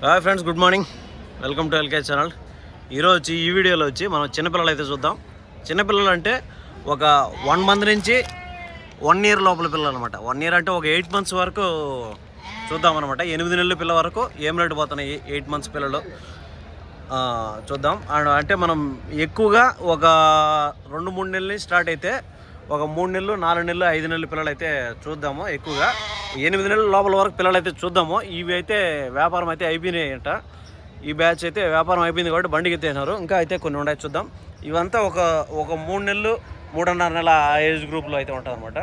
Hi friends good morning welcome to L K channel ఈరోజు వచ్చి ఈ వీడియోలో వచ్చి మనం చిన్నపిల్లలు అయితే చూద్దాం. చిన్నపిల్లలు అంటే ఒక వన్ మంత్ నుంచి వన్ ఇయర్ లోపల పిల్లలు అనమాట వన్ ఇయర్ అంటే ఒక ఎయిట్ మంత్స్ వరకు చూద్దాం అనమాట ఎనిమిది నెలల పిల్ల వరకు ఏం రేటు పోతున్నాయి ఎయిట్ మంత్స్ పిల్లలు? చూద్దాం. అండ్ అంటే మనం ఎక్కువగా ఒక రెండు మూడు నెలలు స్టార్ట్ అయితే ఒక మూడు నెలలు నాలుగు నెలలు ఐదు నెలల పిల్లలు అయితే చూద్దాము ఎక్కువగా. ఎనిమిది నెలల లోపల వరకు పిల్లలు అయితే చూద్దాము. ఇవి అయితే వ్యాపారం అయితే అయిపోయినాయి అంట ఈ బ్యాచ్ అయితే వ్యాపారం అయిపోయింది కాబట్టి బండికి ఎత్తేసినారు. ఇంకా అయితే కొన్ని ఉన్నాయి చూద్దాం. ఇవంతా ఒక ఒక మూడు నెలలు మూడున్నర నెల ఏజ్ గ్రూప్లో అయితే ఉంటుంది అనమాట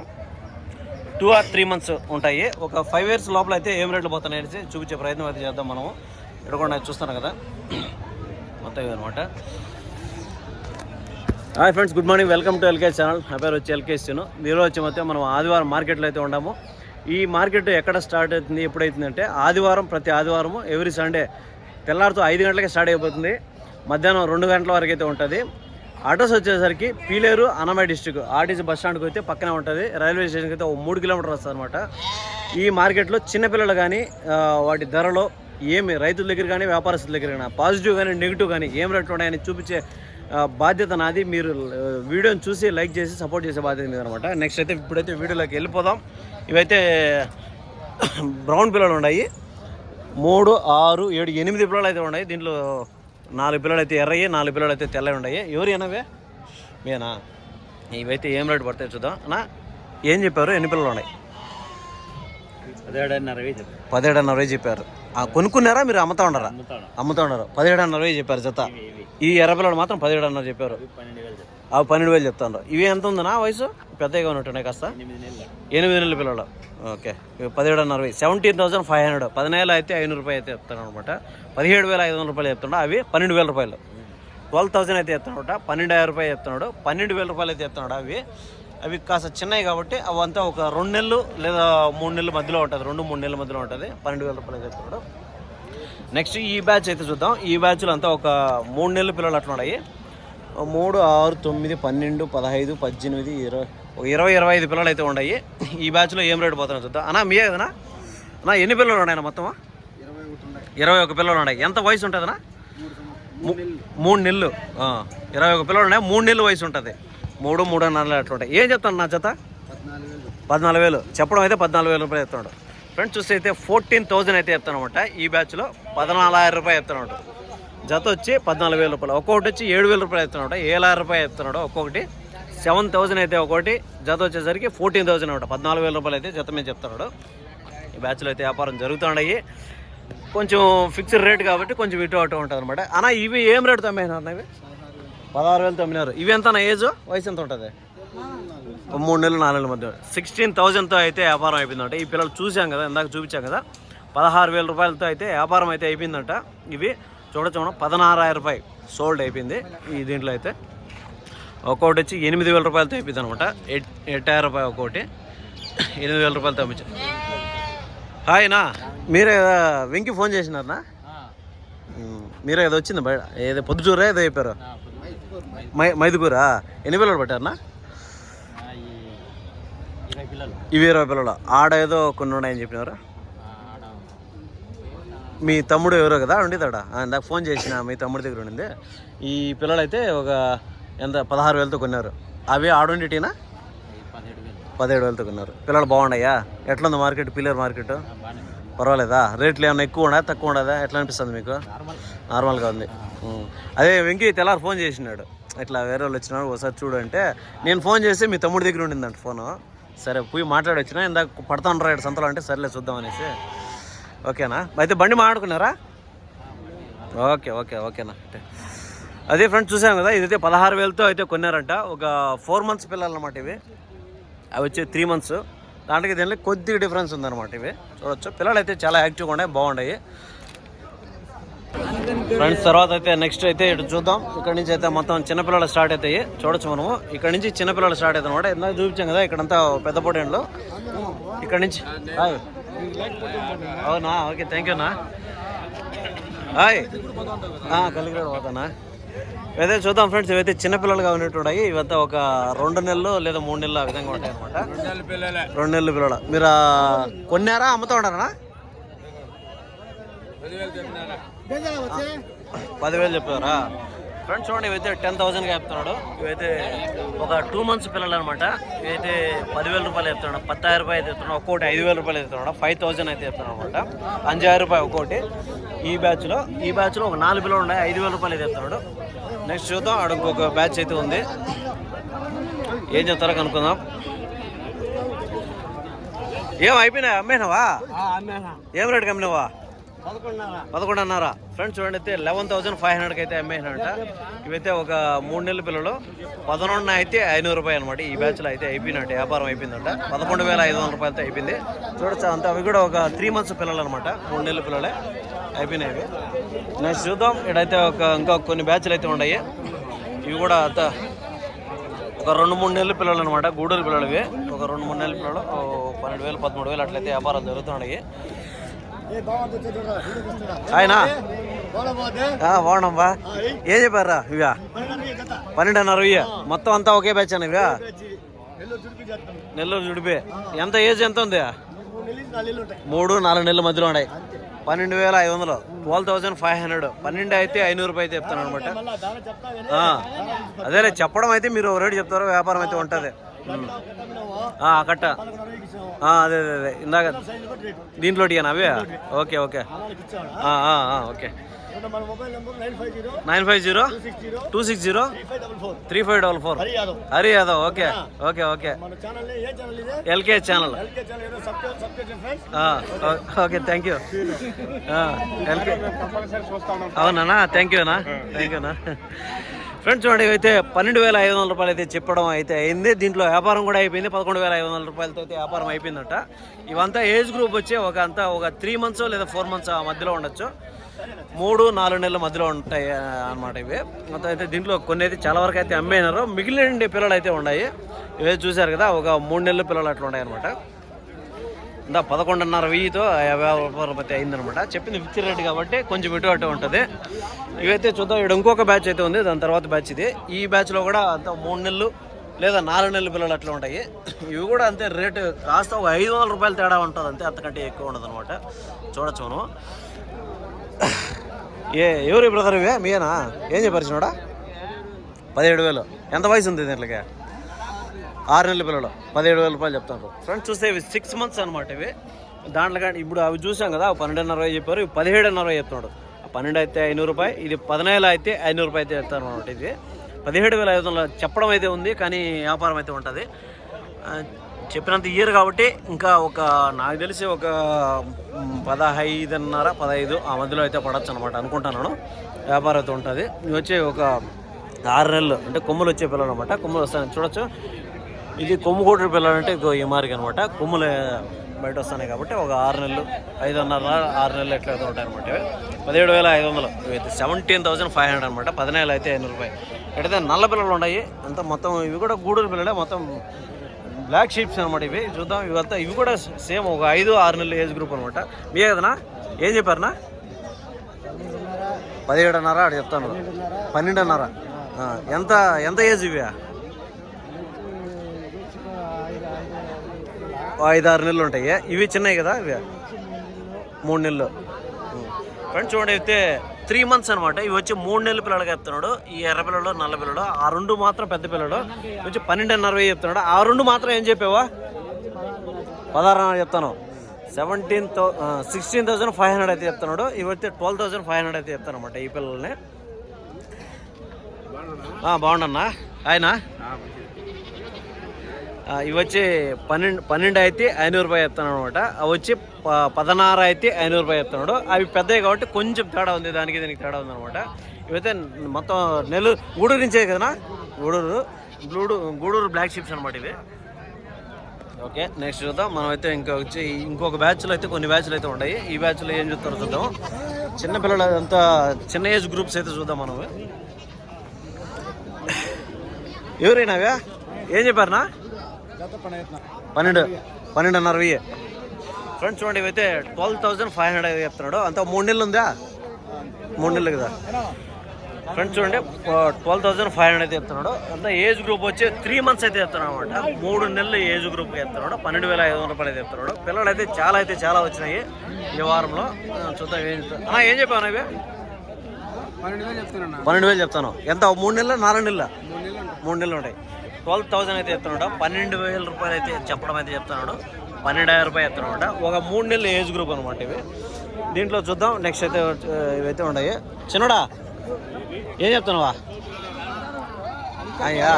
టూ ఆర్ త్రీ మంత్స్ ఉంటాయి. ఒక ఫైవ్ ఇయర్స్ లోపల అయితే ఏం రేట్లు పోతున్నాయి చూపించే ప్రయత్నం అయితే చేద్దాం మనము. ఎడకుండా చూస్తాను కదా. మొత్తం అనమాట hi friends good morning welcome to L K S channel నా పేరు వచ్చి ఎల్కేఎస్ మీరు వచ్చి మొత్తం మనం ఆదివారం మార్కెట్లో అయితే ఉన్నాము ఈ మార్కెట్ ఎక్కడ స్టార్ట్ అవుతుంది ఎప్పుడైతుందంటే ఆదివారం ప్రతి ఆదివారము ఎవ్రీ సండే తెల్లారితో ఐదు గంటలకే స్టార్ట్ అయిపోతుంది. మధ్యాహ్నం రెండు గంటల వరకు అయితే ఉంటుంది. అడ్రస్ వచ్చేసరికి Piler Annamayya district RTC bus స్టాండ్కి అయితే పక్కనే ఉంటుంది. రైల్వే స్టేషన్కి అయితే ఒక మూడు కిలోమీటర్ వస్తుంది అనమాట ఈ మార్కెట్లో చిన్నపిల్లలు కానీ వాటి ధరలో ఏమి రైతుల దగ్గర కానీ వ్యాపారస్తుల దగ్గర కానీ పాజిటివ్ కానీ నెగిటివ్ కానీ ఏం రేట్లు ఉన్నాయని చూపించే బాధ్యత నాది. మీరు వీడియోని చూసి లైక్ చేసి సపోర్ట్ చేసే బాధ్యత మీద అనమాట నెక్స్ట్ అయితే ఇప్పుడైతే వీడియోలోకి వెళ్ళిపోదాం. ఇవైతే బ్రౌన్ పిల్లలు ఉన్నాయి. మూడు ఆరు ఏడు ఎనిమిది పిల్లలు అయితే ఉన్నాయి. దీంట్లో నాలుగు పిల్లలు అయితే ఎర్రయ్యి నాలుగు పిల్లలు అయితే తెల్లవి ఉన్నాయి. ఎవరు ఏనవే మేనా ఇవైతే ఏం రేటు పడతాయి చూద్దాం. అన్నా ఏం చెప్పారు? ఎన్ని పిల్లలు ఉన్నాయి? పదిహేడున్నర వేలు చెప్పారు. ఆ, కొనుక్కున్నారా? మీరు అమ్ముతా అమ్ముతాను అమ్ముతా ఉన్నారు? పదిహేడున్నర వేలు చెప్పారు జత ఇవి ఈ ఎర్ర పిల్లలు మాత్రం పదిహేడున్నర చెప్పారు. అవి పన్నెండు వేలు చెప్తాను ఇవి ఎంత ఉందన్నా వయసు? పెద్దగా ఉన్నట్టున్నాయి కాస్త? ఎనిమిది నెలలు. పిల్లలు. ఓకే. పదిహేడున్నర వెయ్యి సెవెంటీన్ థౌసండ్ ఫైవ్ హండ్రెడ్. పదినేళ్ళు అయితే ఐనూరు రూపాయలు అయితే చెప్తాను అనమాట పదిహేడు వేల ఐదు వందల రూపాయలు చెప్తుండ అవి పన్నెండు వేల రూపాయలు. ట్వెల్వ్ థౌసండ్ అయితే చెప్తున్నాడు పన్నెండు వేల రూపాయలు చెప్తున్నాడు. పన్నెండు వేల రూపాయలు అయితే చెప్తున్నాడు అవి. అవి కాస్త చిన్నవి కాబట్టి అవంతా ఒక రెండు నెలలు లేదా మూడు నెలల మధ్యలో ఉంటుంది. రెండు మూడు నెలల మధ్యలో ఉంటుంది. పన్నెండు వేల రూపాయలు చెప్తున్నాడు. నెక్స్ట్ ఈ బ్యాచ్ అయితే చూద్దాం. ఈ బ్యాచ్లో అంతా ఒక మూడు నెలల పిల్లలు అట్లా ఉన్నాయి. మూడు ఆరు తొమ్మిది పన్నెండు పదహైదు పద్దెనిమిది ఇరవై ఇరవై ఇరవై ఐదు పిల్లలు అయితే ఉన్నాయి. ఈ బ్యాచ్లో ఏం రేటు పోతున్నాయి చూద్దాం. అన్నా మీయే కదనా అన్నా ఎన్ని పిల్లలు ఉన్నాయి మొత్తం ఇరవై ఒక పిల్లలు ఉన్నాయి. ఎంత వయసు ఉంటుందన్నా మూడు నెలలు. ఇరవై ఒక పిల్లలు ఉన్నాయి. మూడు నెలలు వయసు ఉంటుంది. మూడు మూడున్నర నెలలు అట్లా ఉంటాయి. ఏం చెప్తాను నా చేత పద్నాలుగు వేలు. చెప్పడం అయితే పద్నాలుగు వేల రూపాయలు చెప్తున్నాడు. ఫ్రెండ్స్ చూస్తే అయితే ఫోర్టీన్ థౌజండ్ అయితే చెప్తానమాట ఈ బ్యాచ్లో పద్నాలుగు రూపాయలు చెప్తున్నాడు జత వచ్చి పద్నాలుగు వేల రూపాయలు. ఒక్కొక్కటి వచ్చి ఏడు వేల రూపాయలు ఎత్తున్నాడు ఏలాయిరం రూపాయలు ఎత్తున్నాడు ఒక్కొక్కటి సెవెన్ థౌజండ్ అయితే ఒకటి జత వచ్చేసరికి ఫోర్టీన్ థౌసండ్ అనమాట. పద్నాలుగు వేల రూపాయలు అయితే జత మీద చెప్తున్నాడు. ఈ బ్యాచ్లో అయితే వ్యాపారం జరుగుతున్నాయి. కొంచెం ఫిక్స్డ్ రేట్ కాబట్టి కొంచెం ఇటు అటు ఉంటుంది అనమాట అన్న ఇవి ఏం రేటు తమ్మినారు ఇవి? పదహారు వేలు తమ్మినారు. ఇవి ఎంత ఏజ్ వయసు ఎంత ఉంటుంది? మూడు నెలలు నాలుగు నెలల మధ్య. సిక్స్టీన్ థౌజండ్తో అయితే వ్యాపారం అయిపోయిందంట. ఈ పిల్లలు చూసాం కదా ఇందాక చూపించాం కదా. పదహారు వేల రూపాయలతో అయితే వ్యాపారం అయితే అయిపోయిందంట. ఇవి చూడొచ్చు మనం పదహారాయిరం రూపాయి సోల్డ్ అయిపోయింది ఈ దీంట్లో అయితే. ఒక్కొక్కటి వచ్చి ఎనిమిది వేల రూపాయలతో అయిపోయింది అనమాట. ఎట్ ఎట్టాయిరం రూపాయలు ఒక్కొక్కటి ఎనిమిది వేల రూపాయలతో అమ్మించారు హాయ్ నా మీరే వెంకి ఫోన్ చేసినారనా? మీరే ఏదో వచ్చింది బయట. ఏదో పొద్దుచూరా ఏదో చెప్పారు. మై మైదుకూరా ఎన్ని పిల్లలు పట్టారనా ఇవి ఇరవై పిల్లలు. ఆడ ఏదో కొన్ని ఉన్నాయని చెప్పినారు? మీ తమ్ముడు ఎవరో కదా ఉండేదాడ ఇందాక ఫోన్ చేసిన మీ తమ్ముడి దగ్గర ఉండింది. ఈ పిల్లలు అయితే ఒక ఎంత పదహారు వేలతో కొన్నారు. అవి ఆడుండిటీనా పదిహేడు వేలు పదిహేడు వేలతో కొన్నారు. పిల్లలు బాగున్నాయా? ఎట్లా ఉంది మార్కెట్? పిల్లర్ మార్కెట్ పర్వాలేదా? రేట్లు ఏమైనా ఎక్కువ ఉండదా తక్కువ ఉండదా? ఎట్లా అనిపిస్తుంది మీకు? నార్మల్. నార్మల్గా ఉంది. అదే వెంకీ తెల్లారి ఫోన్ చేసినాడు. ఇట్లా వేరే వాళ్ళు వచ్చినాడు ఒకసారి చూడు అంటే నేను ఫోన్ చేసి మీ తమ్ముడి దగ్గర ఉండిందంట ఫోను. సరే పోయి మాట్లాడి వచ్చిన ఇందాక పడతాను రా సంతలో అంటే సర్లే చూద్దాం అనేసి. ఓకేనా? అయితే బండి మాట్లాడుకున్నారా? ఓకే ఓకే ఓకేనా. అదే ఫ్రెండ్స్ చూసాం కదా ఇదైతే పదహారు వేలతో అయితే కొన్నారంట. ఒక ఫోర్ మంత్స్ పిల్లలు అనమాట ఇవి. అవి వచ్చి త్రీ మంత్స్ దాంట్లో దీనిలో కొద్దిగా డిఫరెన్స్ ఉందన్నమాట ఇవి. చూడొచ్చు. పిల్లలు అయితే చాలా యాక్టివ్గా ఉన్నాయి బాగున్నాయి. ఫ్రెండ్స్ తర్వాత అయితే నెక్స్ట్ అయితే ఇటు చూద్దాం. ఇక్కడ నుంచి అయితే మొత్తం చిన్నపిల్లలు స్టార్ట్ అవుతాయి. చూడొచ్చు మనము. ఇక్కడ నుంచి చిన్నపిల్లలు స్టార్ట్ అవుతాయి అనమాట ఇందాక చూపించాం కదా ఇక్కడంతా పెద్ద పొటేండ్లు ఇక్కడ నుంచి అవునా? Okay thank you hi. కలిగిరాడు పోతానా? ఇవైతే చూద్దాం ఫ్రెండ్స్ ఇవైతే చిన్నపిల్లలుగా ఉన్నట్టున్నాయి ఇవంతా ఒక రెండు నెలలు లేదా మూడు నెలలు ఆ విధంగా ఉంటాయి అనమాట రెండు నెలలు పిల్లలు. మీరు కొన్నారా అమ్ముతా ఉన్నారా పదివేలు చెప్పారా? ఫ్రెండ్స్ చూడండి ఇవైతే టెన్ థౌసండ్గా చెప్తున్నాడు. ఇవైతే ఒక టూ మంత్స్ పిల్లలు అనమాట ఇవైతే పదివేల రూపాయలు చెప్తున్నాడు. పత్తాయిరం రూపాయలు అయితే చెప్తున్నాడు. ఒక్కోటి ఐదు వేల రూపాయలు చెప్తున్నాడు. ఫైవ్ థౌసండ్ అయితే చెప్తున్నాడు అనమాట. అంజాయిరం రూపాయలు ఒక్కోటి ఈ బ్యాచ్లో ఈ బ్యాచ్లో ఒక నాలుగు పిల్లలు ఉన్నాయి. ఐదు వేల రూపాయలు అయితే చెప్తున్నాడు. నెక్స్ట్ చూద్దాం. అక్కడ ఇంకొక బ్యాచ్ అయితే ఉంది. ఏం చెప్తారో కనుక్కుందాం. ఏం అయిపోయినాయి? అమ్మేనావా? ఏం రేటుకి అమ్మినావా పదకొండున్నర. ఫ్రెండ్స్ చూడండి అయితే లెవెన్ థౌసండ్ ఫైవ్ హండ్రెడ్కి అయితే అమ్మేసినట ఇవైతే ఒక మూడు నెలల పిల్లలు. పదకొండున అయితే ఐనూరు రూపాయలు అనమాట ఈ బ్యాచ్లో అయితే అయిపోయినట్టు వ్యాపారం అయిపోయిందంట. పదకొండు వేల ఐదు వందల రూపాయలతో అయిపోయింది. చూడొచ్చు అంత అవి కూడా ఒక త్రీ మంత్స్ పిల్లలు అనమాట మూడు నెలల పిల్లలే. అయిపోయినాయి నెక్స్ట్ చూద్దాం. ఇక్కడైతే ఒక ఇంకా కొన్ని బ్యాచ్లు అయితే ఉన్నాయి. ఇవి కూడా అంత ఒక రెండు మూడు నెలల పిల్లలు అనమాట గూడూరు పిల్లలు ఇవి. ఒక రెండు మూడు నెలల పిల్లలు. పన్నెండు వేలు పదమూడు వేలు అట్లయితే వ్యాపారాలు జరుగుతున్నాయి. ఆయన? బాగున్నాంబా ఏం చెప్పారా ఇవా పన్నెండున్నర ఇవి మొత్తం అంతా ఒకే బ్యాచ్ అని ఇవా నెల్లూరు జుడిపే ఎంత ఏజ్ ఎంత ఉంది? మూడు నాలుగు నెలల మధ్యలో ఉన్నాయి. పన్నెండు వేల ఐదు వందలు. ట్వెల్వ్ థౌసండ్ ఫైవ్ హండ్రెడ్ పన్నెండు అయితే ఐనూరు రూపాయలు అయితే చెప్తాను అనమాట. అదేలే చెప్పడం అయితే మీరు రేటు చెప్తారు వ్యాపారం అయితే ఉంటుంది. కట్ట. ఆ, అదే అదే అదే. ఇందాక దీంట్లో ఇయ్యనా అవే? Okay okay. ఆ, ఆ, ఆ, ఓకే. మన mobile number nine five zero two six zero three five double four. Hari Yadav. Okay okay okay. మన ఛానల్ ఏ ఛానల్ ఇదే? L K channel okay thank you L K. అవునా థ్యాంక్ యూనా thank యూనా ఫ్రెండ్స్ చూడండి అయితే పన్నెండు వేల ఐదు వందల రూపాయలు అయితే చెప్పడం అయితే అయింది. దీంట్లో వ్యాపారం కూడా అయిపోయింది. పదకొండు వేల ఐదు వందల రూపాయలతో అయితే వ్యాపారం అయిపోయిందట. ఇవంతా ఏజ్ గ్రూప్ వచ్చి ఒక అంతా ఒక త్రీ మంత్స్ లేదా ఫోర్ మంత్స్ ఆ మధ్యలో ఉండొచ్చు. మూడు నాలుగు నెలల మధ్యలో ఉంటాయి అనమాట ఇవి. మొత్తం అయితే దీంట్లో కొన్ని అయితే చాలా వరకు అయితే అమ్మేనారు మిగిలిన పిల్లలు అయితే ఉన్నాయి. ఇవే చూశారు కదా ఒక మూడు నెలల పిల్లలు అట్లా ఉన్నాయి అనమాట ఇందా పదకొండున్నర వెయ్యితో యాభై రూపాయలు అయిందనమాట. చెప్పింది ఫిక్స్ రేట్ కాబట్టి కొంచెం ఇటు అటు ఉంటుంది. ఇవైతే చూద్దాం ఇక్కడ ఇంకొక బ్యాచ్ అయితే ఉంది దాని తర్వాత బ్యాచ్ ఇది. ఈ బ్యాచ్లో కూడా అంత మూడు నెలలు లేదా నాలుగు నెలల పిల్లలు అట్లా ఉంటాయి. ఇవి కూడా అంతే రేటు కాస్త ఒక ఐదు వందల రూపాయలు తేడా ఉంటుంది అంతే అంతకంటే ఎక్కువ ఉండదు అనమాట చూడొచ్చు మనం ఏ ఎవరు బ్రదర్ ఇవే? మీనా ఏం చెప్పారు చిన్నోడా? పదిహేడు వేలు. ఎంత వయసు ఉంది దీంట్లోకి ఆరు నెలల పిల్లలు. పదిహేడు వేల రూపాయలు చెప్తాను ఫ్రెండ్స్ చూస్తే ఇవి సిక్స్ మంత్స్ అనమాట ఇవి. దాంట్లో కానీ ఇప్పుడు అవి చూసాం కదా పన్నెండున్నర చెప్పారు ఇవి పదిహేడున్నర చెప్తున్నాడు. ఆ పన్నెండు అయితే ఐనూరు రూపాయి ఇది పదినేలు అయితే ఐనూరు రూపాయలు అయితే చెప్తాను అనమాట ఇది పదిహేడు వేల ఐదు వందలు చెప్పడం అయితే ఉంది కానీ వ్యాపారం అయితే ఉంటుంది. చెప్పినంత ఇయర్ కాబట్టి ఇంకా ఒక నాకు తెలిసి ఒక పదహైదున్నర పదహైదు ఆ మధ్యలో అయితే పడవచ్చు అనమాట అనుకుంటున్నాను. వ్యాపారం అయితే ఉంటుంది. ఇవి వచ్చి ఒక ఆరు నెలలు అంటే కొమ్ములు వచ్చే పిల్లలు అనమాట కొమ్ములు వస్తాయని చూడొచ్చు. ఇది కొమ్ము కొట్టిన పిల్లలు అంటే ఈ మార్గ అనమాట కొమ్ములు బయట వస్తున్నాయి కాబట్టి ఒక ఆరు నెలలు ఐదున్నర ఆరు నెలలు ఎట్లా అయితే ఉంటాయి అనమాట పదిహేడు వేల ఐదు వందలు. సెవెంటీన్ థౌసండ్ ఫైవ్ హండ్రెడ్ అనమాట పదినేలు అయితే ఐదు రూపాయలు. ఎక్కడైతే నల్ల పిల్లలు ఉన్నాయి. అంత మొత్తం ఇవి కూడా గూడూరు పిల్లలే. మొత్తం బ్లాక్ షీప్స్ అనమాట ఇవి. చూద్దాం. ఇవంతా ఇవి కూడా సేమ్ ఒక ఐదు ఆరు నెలల ఏజ్ గ్రూప్ అనమాట మీ కదనా ఏం చెప్పారనా పదిహేడున్నర అక్కడ చెప్తాను. పన్నెండున్నర. ఎంత ఎంత ఏజ్ ఇవి? ఐదు ఆరు నెలలు ఉంటాయి. ఇవి చిన్నవి కదా ఇవి? మూడు నెలలు. ఫ్రెండ్స్ చూడండి అయితే త్రీ మంత్స్ అనమాట ఇవి వచ్చి మూడు నెలల పిల్లలకి చెప్తున్నాడు. ఈ ఎర్ర పిల్లలు నల్ల పిల్లలు ఆ రెండు మాత్రం పెద్ద పిల్లలు ఇవి వచ్చి పన్నెండున్నర వెయ్యి చెప్తున్నాడు. ఆ రెండు మాత్రం ఏం చెప్పావా? పదహారున్నర చెప్తాను. Seventeen thou sixteen thousand five hundred అయితే చెప్తున్నాడు. ఇవి వచ్చి ట్వెల్వ్ థౌసండ్ ఫైవ్ హండ్రెడ్ అయితే చెప్తాను అనమాట ఈ పిల్లల్ని. బాగుండన్నా? ఆయన? ఆ, ఇవి వచ్చి పన్నెండు పన్నెండు అయితే ఐనూరు రూపాయలు చెప్తాను అనమాట. అవి వచ్చి ప- పదనారు అయితే ఐనూరు రూపాయలు చెప్తున్నాడు. అవి పెద్దవి కాబట్టి కొంచెం తేడా ఉంది దానికి దీనికి తేడా ఉంది అనమాట. ఇవైతే మొత్తం నెల్లూరు గూడూరు నుంచే కదనా గూడూరు గూడూరు గూడూరు బ్లాక్ షిప్స్ అనమాట ఇవి. ఓకే నెక్స్ట్ చూద్దాం. మనం అయితే ఇంకా వచ్చి ఇంకొక బ్యాచ్లో అయితే కొన్ని బ్యాచ్లు అయితే ఉన్నాయి. ఈ బ్యాచ్లో ఏం చూస్తారో చూద్దాం. చిన్న పిల్లలు అంతా చిన్న ఏజ్ గ్రూప్స్ అయితే చూద్దాం మనం. ఎవరైనావా ఏం చెప్పారనా పన్నెండు పన్నెండున్నర వెయ్యి. ఫ్రెండ్స్ చూడండి ఇవైతే ట్వెల్వ్ థౌసండ్ ఫైవ్ హండ్రెడ్ చెప్తున్నాడు. అంత మూడు నెలలు ఉందా? మూడు నెలలు కదా. ఫ్రెండ్స్ చూడండి ట్వెల్వ్ థౌసండ్ ఫైవ్ హండ్రెడ్ అయితే చెప్తున్నాడు. అంతా ఏజ్ గ్రూప్ వచ్చి త్రీ మంత్స్ అయితే చెప్తున్నాడు అనమాట మూడు నెలలు ఏజ్ గ్రూప్ చెప్తున్నాడు. పన్నెండు వేల ఐదు వందల రూపాయలు అయితే చెప్తున్నాడు. పిల్లలు అయితే చాలా అయితే చాలా వచ్చినాయి ఈ వారంలో. చూద్దాం ఏం చెప్తా- అన్నా ఏం ఇవి? పన్నెండు వేలు చెప్తున్నా పన్నెండు వేలు చెప్తాను. ఎంత? మూడు నెలలు? నాలుగు నెలల? మూడు నెలలు ఉంటాయి. ట్వెల్వ్ థౌసండ్ అయితే చెప్తున్నాడు పన్నెండు వేల రూపాయలు అయితే చెప్పడం అయితే చెప్తున్నాడు. పన్నెండాయిరం రూపాయలు చెప్తున్నాడు ఒక మూడు నెలల ఏజ్ గ్రూప్ అనమాట ఇవి. దీంట్లో చూద్దాం. నెక్స్ట్ అయితే ఇవైతే ఉన్నాయి. చిన్నడా ఏం చెప్తున్నావా? అయ్యా.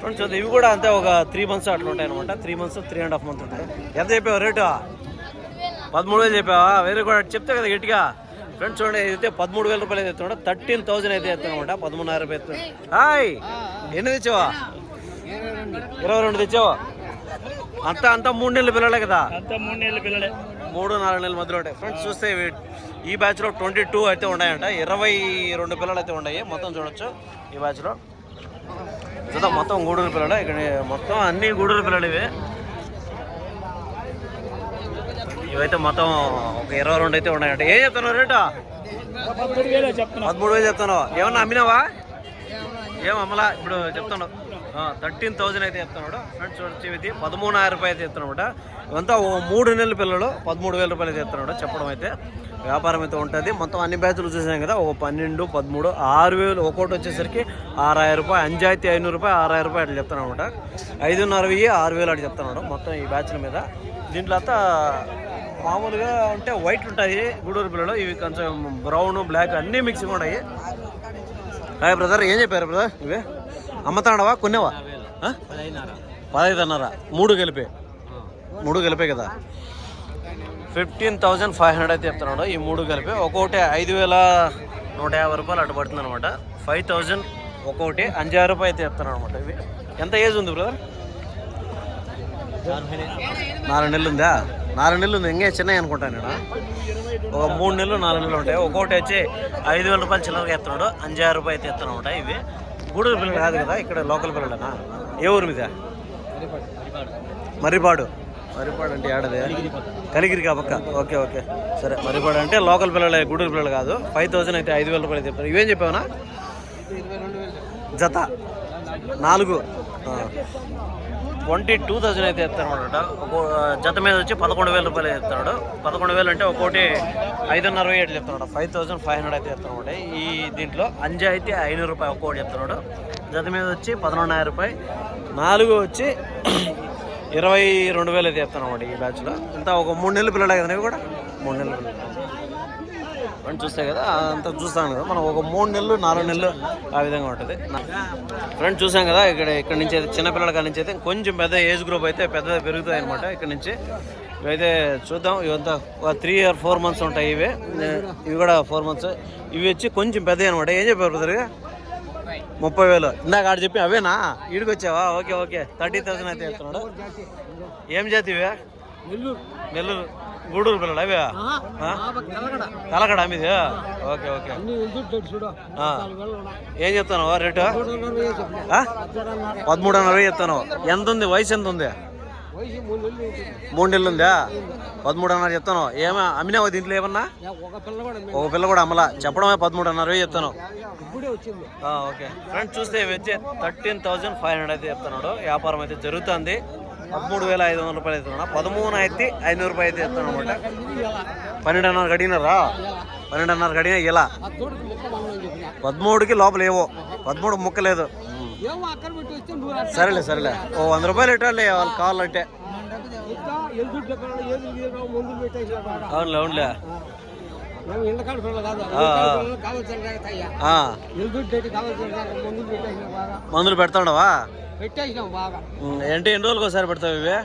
ఫ్రెండ్స్ చూద్దాం ఇవి కూడా అంతే ఒక త్రీ మంత్స్ అట్లా ఉంటాయి అనమాట three months three and half month ఉంటాయి. ఎంత చెప్పావు రేటు? పదమూడు వేలు చెప్పావా? వేరే కూడా చెప్తే కదా గట్టిగా. ఫ్రెండ్స్ చూడండి అయితే పదమూడు వేల రూపాయలు అయితే ఎత్తున్నాడు థర్టీన్ థౌసండ్ అయితే ఎత్తున్నమాట పదమూడున్నర రూపాయలు హాయ్! ఎన్ని తెచ్చావా? ఇరవై రెండు తెచ్చావా? అంతా అంతా మూడు నెలల పిల్లలే కదా? అంతా మూడు నెలల పిల్లలే. మూడు నాలుగు నెలల మధ్యలో ఉంటాయి. ఫ్రెండ్స్ చూస్తే ఈ బ్యాచ్లో ట్వంటీ టూ అయితే ఉన్నాయంట. ఇరవై రెండు పిల్లలు అయితే ఉన్నాయి. మొత్తం చూడొచ్చు. ఈ బ్యాచ్లో చూద్దాం మొత్తం గూడూరు పిల్లలు. ఇక్కడ మొత్తం అన్ని గూడూరు పిల్లలు ఇవి. ఇవైతే మొత్తం ఒక ఇరవై రెండు అయితే ఉన్నాయంట. ఏం చెప్తున్నావు రేటు? పదమూడు వేలు చెప్తున్నావు. ఏమన్నా అమ్మినావా? ఏం అమ్మలా? ఇప్పుడు చెప్తున్నావు. థర్టీన్ థౌజండ్ అయితే చెప్తున్నాడు. ఫ్రెండ్స్ వచ్చి ఇది పదమూడున్నర రూపాయలు అయితే చెప్తున్నాడు ఇవంతా ఓ మూడు నెలల పిల్లలు పదమూడు వేల రూపాయలు అయితే చెప్తున్నాడు చెప్పడం అయితే. వ్యాపారం అయితే ఉంటుంది. మొత్తం అన్ని బ్యాచ్లు చూసాం కదా ఒక పన్నెండు పదమూడు ఆరు వేలు ఒక్కొక్కటి వచ్చేసరికి ఆరాయిరం రూపాయలు అంజాయితీ ఐనూరు రూపాయలు ఆరాయిరం రూపాయలు అట్లా చెప్తున్నాడు అనమాట ఐదున్నర వెయ్యి ఆరు వేలు అట్లా చెప్తున్నాడు మొత్తం ఈ బ్యాచ్ల మీద. దీంట్లో అంతా మామూలుగా అంటే వైట్ ఉంటాయి గూడూరు పిల్లలు. ఇవి కొంచెం బ్రౌన్ బ్లాక్ అన్నీ మిక్సింగ్ ఉన్నాయి అయ్యా బ్రదర్ ఏం చెప్పారు బ్రదర్ ఇవే? అమ్మతాడవా కొన్నావా? పదహైదున్నర. మూడు కలిపే. మూడు కలిపే కదా. ఫిఫ్టీన్ థౌజండ్ ఫైవ్ హండ్రెడ్ అయితే చెప్తున్నాడు. ఈ మూడు కలిపి. ఒక్కొక్కటి ఐదు వేల నూట యాభై రూపాయలు అటు పడుతుంది అనమాట ఫైవ్ థౌజండ్ ఒక్కొక్కటి అంజారు రూపాయలు అయితే చెప్తున్నాడు అనమాట ఇవి? ఎంత ఏజ్ ఉంది బ్రదర్ నాలుగు నెలలు ఉందా? నాలుగు నెలలు ఉంది. ఇంకే చిన్నవి అనుకుంటాను నేను. ఒక మూడు నెలలు నాలుగు నెలలు ఉంటాయి. ఒక్కొక్కటి వచ్చి ఐదు వేల రూపాయలు చిల్లరగా ఎత్తున్నాడు. అంజారు రూపాయలు అయితే ఎత్తున్నా ఉంటాయి ఇవి. గూడూరు పిల్లలు కాదు కదా ఇక్కడ లోకల్ పిల్లలనా? ఏ ఊరు మీద? మర్రిపాడు. మర్రిపాడు అంటే ఏడదే? కలిగిరి పక్క. Okay okay. సరే మర్రిపాడు అంటే లోకల్ పిల్లలే గూడూరు పిల్లలు కాదు. ఫైవ్ థౌసండ్ అయితే ఐదు వేల రూపాయలు చెప్పారు ఇవేం చెప్పావునా? జత. నాలుగు. ట్వంటీ టూ థౌసండ్ అయితే ఎత్తారనమాట ఒక జత మీద వచ్చి పదకొండు వేల రూపాయలు చెప్తున్నాడు పదకొండు వేలు అంటే ఒక్కోటి ఐదున్నర వెయ్యి ఎట్లా చెప్తున్నాడు ఫైవ్ థౌసండ్ ఫైవ్ హండ్రెడ్ అయితే చెప్తున్నాడు ఈ దీంట్లో అంజా అయితే ఐనూరు రూపాయలు ఒక్కోటి చెప్తున్నాడు జత మీద వచ్చి పదకొండున్నర రూపాయలు. నాలుగు వచ్చి ఇరవై రెండు వేలు అయితే చెప్తాను ఈ బ్యాచ్లో ఇంత ఒక మూడు నెలలు పిల్లలే కదా కూడా? మూడు నెలలు పిల్లలు ఫ్రెండ్ చూస్తే కదా అంతా చూస్తాను కదా మనం ఒక మూడు నెలలు నాలుగు నెలలు ఆ విధంగా ఉంటుంది. ఫ్రెండ్ చూసాం కదా ఇక్కడ ఇక్కడ నుంచి అయితే చిన్నపిల్లల కాడ నుంచి అయితే కొంచెం పెద్ద ఏజ్ గ్రూప్ అయితే పెద్ద పెరుగుతాయి అనమాట ఇక్కడ నుంచి. ఇవైతే చూద్దాం ఇవంతా త్రీ ఆర్ ఫోర్ మంత్స్ ఉంటాయి ఇవి. ఇవి కూడా ఫోర్ మంత్స్ ఇవి వచ్చి కొంచెం పెద్దవి అనమాట ఏం చెప్పారు బ్రదర్ ముప్పై వేలు. ఇందాక ఆడ చెప్పి అవేనా? ఈడికి వచ్చావా? Okay okay. థర్టీ థౌసండ్ అయితే చెప్తున్నాడు. ఏం జాతి ఇవే? నెల్లూరు. నెల్లూరు. గూడూరు పిల్లలు అవే? కలకడ మీది? Okay okay. ఏం చెప్తాను రేటు? పదమూడున్నర చెప్తాను ఎంత ఉంది వయసు ఎంత ఉంది మూడు నెలలు ఉందా. పదమూడున్నర చెప్తాను ఏమా అమ్మినావా దీంట్లో ఏమన్నా? ఒక పిల్ల కూడా అమ్మలా. చెప్పడమే పదమూడున్నర చెప్తాను ఓకే. ఫ్రెండ్స్ చూస్తే వచ్చి థర్టీన్ థౌజండ్ ఫైవ్ హండ్రెడ్ అయితే చెప్తున్నాడు. వ్యాపారం అయితే జరుగుతుంది. పదమూడు వేల ఐదు వందల రూపాయలు అవుతున్నాడు పదమూడు అయితే ఐనూరు రూపాయలు అయితే చెప్తాను అనమాట. పన్నెండున్నర గడిగినారా? పన్నెండున్నర గడిగిన ఇలా. పదమూడుకి లోపల ఏవో. పదమూడు ముక్కలేదు సరేలే సరేలే. ఓ వంద రూపాయలు ఇట్టాలి వాళ్ళకి కావాలంటే అవునులే అవునులే. మందులు పెడతాడవా? పెట్టేసినాం బాగా. ఏంటి ఎన్ని రోజులకు ఒకసారి పెడతావు ఇవి?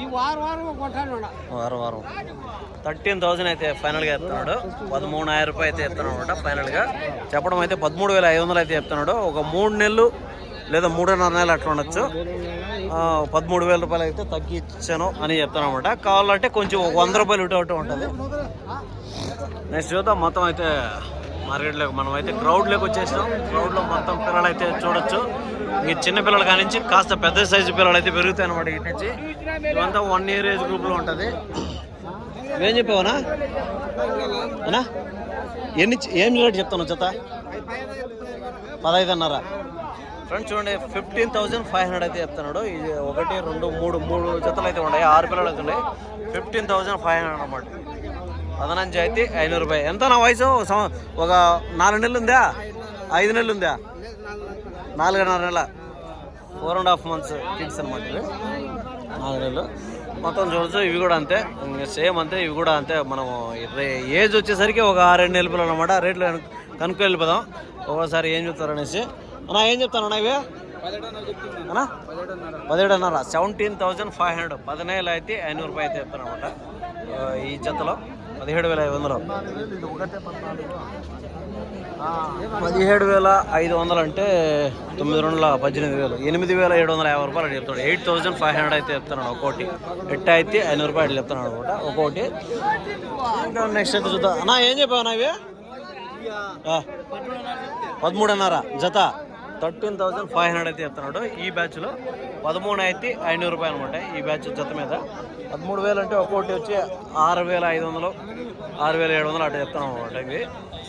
ఈ వారం వారం కొట్టాను వారం వారం. థర్టీన్ థౌసండ్ అయితే ఫైనల్గా చెప్తున్నాడు. పదమూడున్నర రూపాయలు అయితే చెప్తున్నాడు అనమాట ఫైనల్గా. చెప్పడం అయితే పదమూడు వేల ఐదు వందలు అయితే చెప్తున్నాడు. ఒక మూడు నెలలు లేదా మూడున్నర నెలలు అట్లా ఉండొచ్చు. పదమూడు వేల రూపాయలు అయితే తగ్గించాను అని చెప్తాను అనమాట కావాలంటే కొంచెం ఒక వంద రూపాయలు ఇటు అటు ఉంటుంది. నెక్స్ట్ చూద్దాం. మొత్తం అయితే మార్కెట్లోకి మనం అయితే క్రౌడ్లోకి వచ్చేసినాం. క్రౌడ్లో మొత్తం పిల్లలు అయితే చూడొచ్చు. ఈ చిన్న పిల్లల కానించి కాస్త పెద్ద సైజు పిల్లలు అయితే పెరుగుతాయి అనమాట ఇటు నుంచి. ఇవంతా వన్ ఇయర్ ఏజ్ గ్రూప్లో ఉంటుంది. ఏం చెప్పావునా అనా ఎన్ని ఏం రేట్ చెప్తాను జత పదహైదున్నర. ఫ్రెండ్స్ చూడండి ఫిఫ్టీన్ థౌజండ్ ఫైవ్ హండ్రెడ్ అయితే చెప్తున్నాడు. ఇది ఒకటి రెండు మూడు మూడు జతలు అయితే ఉన్నాయి. ఆరు పిల్లలు అయితే ఉన్నాయి. ఫిఫ్టీన్ థౌజండ్ ఫైవ్ హండ్రెడ్ అనమాట పదనంచి అయితే ఐనూరు రూపాయలు. ఎంత నా వయసు? ఒక నాలుగు నెలలు ఉందా? ఐదు నెలలు ఉందా? నాలుగున్నర నెల four and half months kids అనమాట నాలుగు నెలలు. మొత్తం చూడొచ్చు ఇవి కూడా అంతే. సేమ్ అంతే ఇవి కూడా అంతే. మనం ఏజ్ వచ్చేసరికి ఒక ఆరేడు నెలల పిల్లలు అనమాట రేట్లు కను- కనుక్కు వెళ్ళిపోదాం. ఒక్కోసారి ఏం చెప్తారనేసి. అన్నా ఏం చెప్తాను అన్న ఇవి? అన్నా? పదిహేడున్నర. సెవెంటీన్ థౌజండ్ ఫైవ్ హండ్రెడ్ పదినేళ్ళు అయితే ఐనూరు రూపాయలు అయితే చెప్తాను అనమాట ఈ జతలో. పదిహేడు వేల ఐదు వందలు. పదిహేడు వేల ఐదు వందలు అంటే తొమ్మిది రెండుల పద్దెనిమిది వేలు. ఎనిమిది వేల ఏడు వందల యాభై రూపాయలు అని చెప్తాడు. ఎయిట్ థౌసండ్ ఫైవ్ హండ్రెడ్ అయితే చెప్తున్నాడు ఒక్కోటి. ఎట్ అయితే ఐనూరు రూపాయలు చెప్తున్నాడు అనమాట ఒక్కోటి. ఇంకా నెక్స్ట్ అయితే చూద్దాం. అన్నా ఏం చెప్పావు అన్న ఇవి? పదమూడున్నర జత. థర్టీన్ థౌసండ్ ఫైవ్ హండ్రెడ్ అయితే చెప్తున్నాడు ఈ బ్యాచ్లో పదమూడు అయితే ఐనూరు రూపాయలు అనమాట ఈ బ్యాచ్ జత మీద పదమూడు వేలు అంటే ఒక్కోటి వచ్చి ఆరు వేల ఐదు వందలు ఆరు వేల ఏడు వందలు అటు చెప్తున్నాం అనమాట ఇవి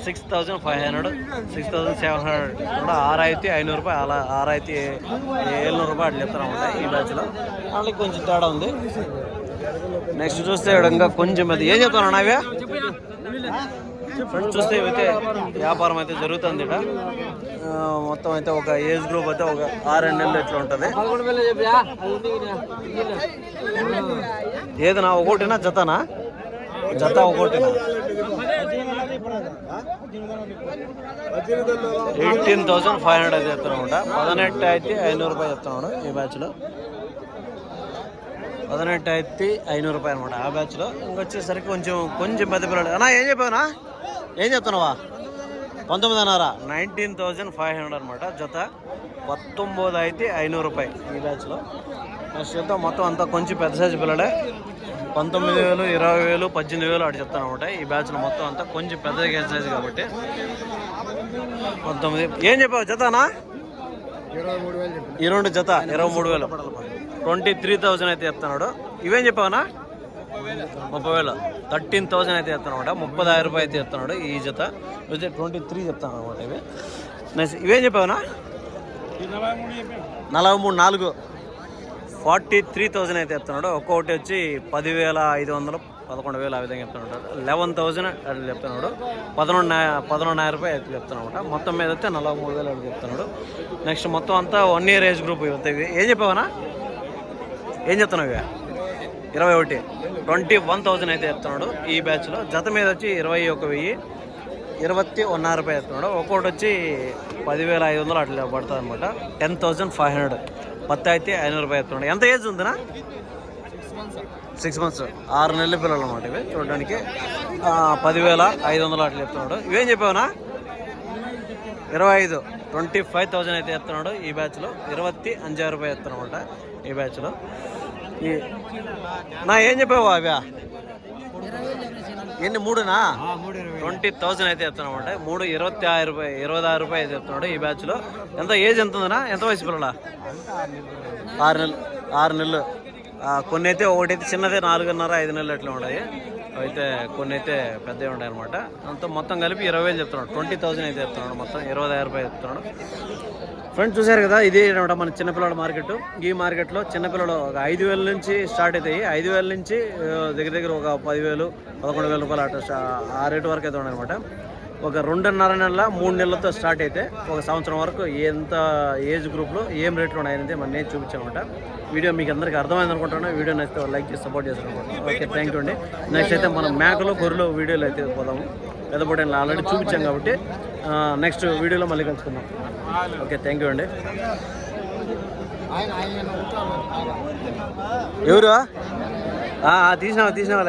six thousand five hundred six thousand seven hundred కూడా ఆరు అయితే ఐనూరు రూపాయలు అలా ఆరు అయితే ఏళ్ళనూరు రూపాయలు అట్లా చెప్తున్నాం అనమాట ఈ బ్యాచ్లో వాళ్ళకి కొంచెం తేడా ఉంది నెక్స్ట్ చూస్తే ఇంకా కొంచెం అది ఏం చెప్తాను అవి ఫ్రెండ్స్ చూస్తే ఇవైతే వ్యాపారం అయితే జరుగుతుంది ఇక్కడ. మొత్తం అయితే ఒక ఏజ్ గ్రూప్ అయితే ఒక ఆరు నెలలు ఇట్లా ఉంటుంది. పదకొండు వేలు చెప్పా ఏదైనా ఒకటినా జతనా? జత ఒకటినా ఎయిటీన్ థౌసండ్ ఫైవ్ హండ్రెడ్ అయితే చెప్తున్నాడు పదనెట్టు అయితే ఐనూరు రూపాయలు చెప్తున్నాడు ఈ బ్యాచ్లో పదనెట్టు ఐనూరు రూపాయలు అనమాట ఆ బ్యాచ్లో ఇంకొచ్చేసరికి కొంచెం కొంచెం పెద్ద పిల్లలు. అన్నా ఏం చెప్పావునా? ఏం చెప్తున్నావా? పంతొమ్మిదిన్నర. నైన్టీన్ థౌజండ్ ఫైవ్ హండ్రెడ్ అనమాట జత. పంతొమ్మిది అయితే ఐనూరు రూపాయలు ఈ బ్యాచ్లో నెక్స్ట్ చూద్దాం మొత్తం అంతా కొంచెం పెద్ద సైజు పిల్లడే పంతొమ్మిది వేలు ఇరవై వేలు పద్దెనిమిది వేలు అటు చెప్తాను అనమాట ఈ బ్యాచ్లో మొత్తం అంతా కొంచెం పెద్ద సైజు కాబట్టి. పంతొమ్మిది ఏం చెప్పావు జతనా ఇరవై మూడు వేలు చెప్పి ఈ రెండు జత ఇరవై మూడు వేలు. ట్వంటీ త్రీ థౌజండ్ అయితే చెప్తున్నాడు. ఇవేం చెప్పావనా ముప్పై వేలు. థర్టీన్ థౌజండ్ అయితే చెప్తున్నాడు ముప్పై రూపాయలు అయితే చెప్తున్నాడు ఈ జత. వచ్చే ట్వంటీ త్రీ చెప్తాను అనమాట ఇవి. నెక్స్ట్ ఇవేం చెప్పావనా నలభై మూడు నలభై మూడు నాలుగు. ఫార్టీ త్రీ థౌజండ్ అయితే చెప్తున్నాడు. ఒక్కొక్కటి వచ్చి పదివేల ఐదు వందలు. పదకొండు వేలు ఆ విధంగా చెప్తున్నాడు లెవెన్ థౌజండ్ అని చెప్తున్నాడు పదకొండు పదకొండున్నర రూపాయలు అయితే చెప్తున్నాడు మొత్తం మీద అయితే నలభై మూడు వేలు అని చెప్తున్నాడు నెక్స్ట్ మొత్తం అంతా వన్ ఇయర్ ఏజ్ గ్రూప్ ఇవి ఏం చెప్పావనా? ఏం చెప్తున్నావు ఇవి? ఇరవై ఒకటి. ట్వంటీ వన్ థౌజండ్ అయితే చెప్తున్నాడు ఈ బ్యాచ్లో జత మీద వచ్చి ఇరవై ఒక వెయ్యి ఇరవై ఒన్నర రూపాయలు చెప్తున్నాడు ఒక్కొక్కటి వచ్చి పదివేల ఐదు వందలు అట్లా పడుతుంది అనమాట టెన్ థౌజండ్ ఫైవ్ హండ్రెడ్ పత్తి అయితే ఐనూరు రూపాయలు చెప్తున్నాడు ఎంత ఏజ్ ఉందినా? సిక్స్ మంత్స్ ఆరు నెలల పిల్లలు అనమాట ఇవి చూడడానికి. పదివేల ఐదు వందలు అట్లా చెప్తున్నాడు. ఇవేం చెప్పావునా? ఇరవై ఐదు. ట్వంటీ ఫైవ్ థౌజండ్ అయితే ఎత్తున్నాడు ఈ బ్యాచ్లో. ఇరవై అంజారు రూపాయలు చెప్తానమాట ఈ బ్యాచ్లో. ఈ నా ఏం చెప్పావు అవ్యా? ఎన్ని? మూడునా? ట్వంటీ థౌసండ్ అయితే చెప్తున్నామంటే మూడు ఇరవై ఆరు రూపాయ ఇరవై ఆరు రూపాయలు అయితే చెప్తున్నాడు ఈ బ్యాచ్లో. ఎంత? ఏజ్ ఎంత ఉందనా ఎంత వయసు పిల్లల? ఆరు నెలలు ఆరు నెలలు. కొన్ని అయితే ఒకటైతే చిన్నదే నాలుగున్నర ఐదు నెలలు అట్లా ఉన్నాయి అయితే కొన్ని అయితే పెద్దవి ఉన్నాయి అనమాట అంతా మొత్తం కలిపి ఇరవై వేలు చెప్తున్నాడు. ట్వంటీ థౌసండ్ అయితే చెప్తున్నాడు మొత్తం. ఇరవై ఐదు రూపాయలు చెప్తున్నాడు. ఫ్రెండ్స్ చూశారు కదా ఇది అనమాట మన చిన్నపిల్లల మార్కెట్. ఈ మార్కెట్లో చిన్నపిల్లలు ఒక ఐదు వేల నుంచి స్టార్ట్ అవుతాయి. ఐదు వేల నుంచి దగ్గర దగ్గర ఒక పదివేలు పదకొండు వేల రూపాయలు అట్లా ఆ రేటు వరకు అయితే ఉన్నాయన్నమాట ఒక రెండున్నర నెలల మూడు నెలలతో స్టార్ట్ అయితే ఒక సంవత్సరం వరకు ఎంత ఏజ్ గ్రూప్లో ఏం రేట్లు ఉన్నాయనేది మనం నేను చూపించామన్నమాట. వీడియో మీకు అందరికీ అర్థమైంది అనుకుంటున్నాను. వీడియో నచ్చితే లైక్ చేసి సపోర్ట్ చేస్తాను అనుకుంటున్నాను. ఓకే థ్యాంక్ యూ అండి. నెక్స్ట్ అయితే మనం మేకలు గొర్రెలు వీడియోలు అయితే పోదాము. పెద్దపూట ఆల్రెడీ చూపించాం కాబట్టి నెక్స్ట్ వీడియోలో మళ్ళీ కలుసుకుందాం. ఓకే థ్యాంక్ యూ అండి. ఎవరు? తీసినావా తీసినావా